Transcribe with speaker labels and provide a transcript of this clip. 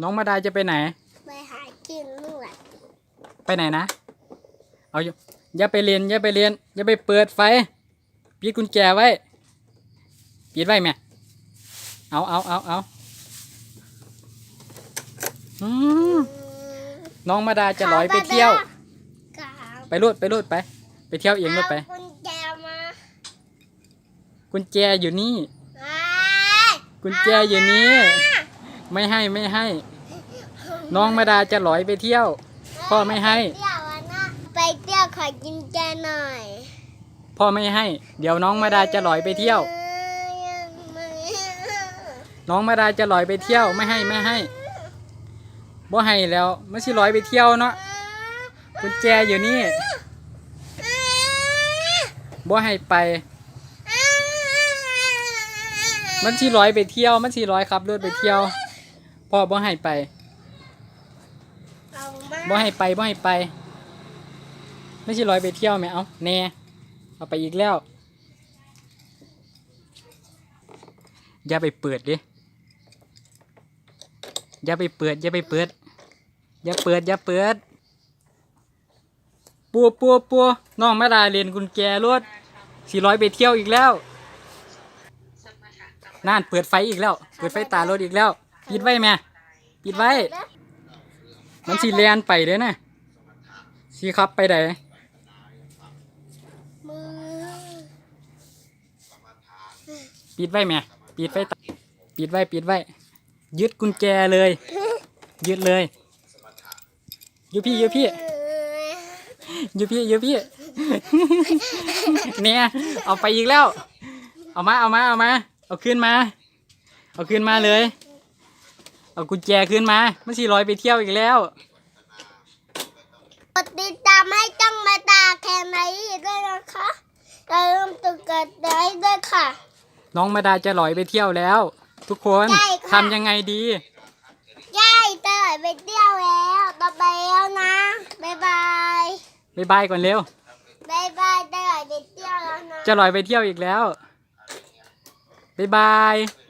Speaker 1: น้องมาดาจะไปไหน
Speaker 2: ไปหากินนวด
Speaker 1: ไปไหนนะ เอาอยู่อย่าไปเรียนอย่าไปเรียนอย่าไปเปิดไฟปิดกุญแจไว้ปิดไว้แม่เอาเอาเอาเอาอืมน้องมาดาจะลอยไปเที่ยว
Speaker 2: กา
Speaker 1: ไปรูดไปรูดไป ไปเที่ยวเองรูดไป
Speaker 2: เอากุญแจมา
Speaker 1: กุญแจอยู่นี่
Speaker 2: ไอ้
Speaker 1: กุญแจอยู่นี่ ไม่ให้ไม่ให้ น้องมาดาจะลอยไปเที่ยว พ่อไม่ให้
Speaker 2: เที่ยวอะนะไปเที่ยวขอกินแจหน่อย
Speaker 1: พ่อไม่ให้ เดี๋ยวน้องมาดาจะลอยไปเที่ยว น้องมาดาจะลอยไปเที่ยวไม่ให้ไม่ให้บ่ให้แล้วไม่ใช่ลอยไปเที่ยวเนาะกุญแจอยู่นี่บ่ให้ไป มันสิลอยไปเที่ยว มันสิลอยขับรถไปเที่ยว พ่อบ่ให้ไป
Speaker 2: เอามา
Speaker 1: บ่ให้ไปบ่ให้ไป ไม่ใช่ลอยไปเที่ยวแม่เอาแน่เอาไปอีกแล้ว อย่าไปเปิดดิอย่าไปเปิดอย่าไปเปิดอย่าเปิดอย่าเปิดปัวปัวปัวน้องมาดาเรียนกุญแจรถสี่ร้อยไปเที่ยวอีกแล้วนั่นเปิดไฟอีกแล้ว เปิดไฟตารถอีกแล้วปิดไว้แม่ ปิดไว้ มันสีเลียนไปเด้อนะสีขับไปไหนปิดไว้แม่ปิดไว้ปิดไว้ปิดไว้ ยึดกุญแจเลย ยึดเลยอยูพี่อยูพี่อยูพี่อยูพี่เนี่ยเอาไปอีกแล้ว เอามาเอามาเอามา เอาขึ้นมา เอาขึ้นมาเลย เอากุญแจขึ้นมามันสีลอยไปเที่ยวอีกแล้ว
Speaker 2: กดติดตามให้จ้องมาตาแคนไนด้วยนะคะอย่าลืมตุกกดไลค์ด้วยค่ะ
Speaker 1: น้องมาดาจะลอยไปเที่ยวแล้ว ทุกคน
Speaker 2: ใช่ค่ะ
Speaker 1: ทำยังไงดี
Speaker 2: ยายเตยไปเที่ยวแล้วต่อไปแล้วนะบ๊ายบาย
Speaker 1: บ๊ายบายก่อนเร็ว
Speaker 2: บ๊ายบายเตยไปเที่ยวแล้วนะ
Speaker 1: จะลอยไปเที่ยวอีกแล้ว บ๊ายบาย
Speaker 2: บ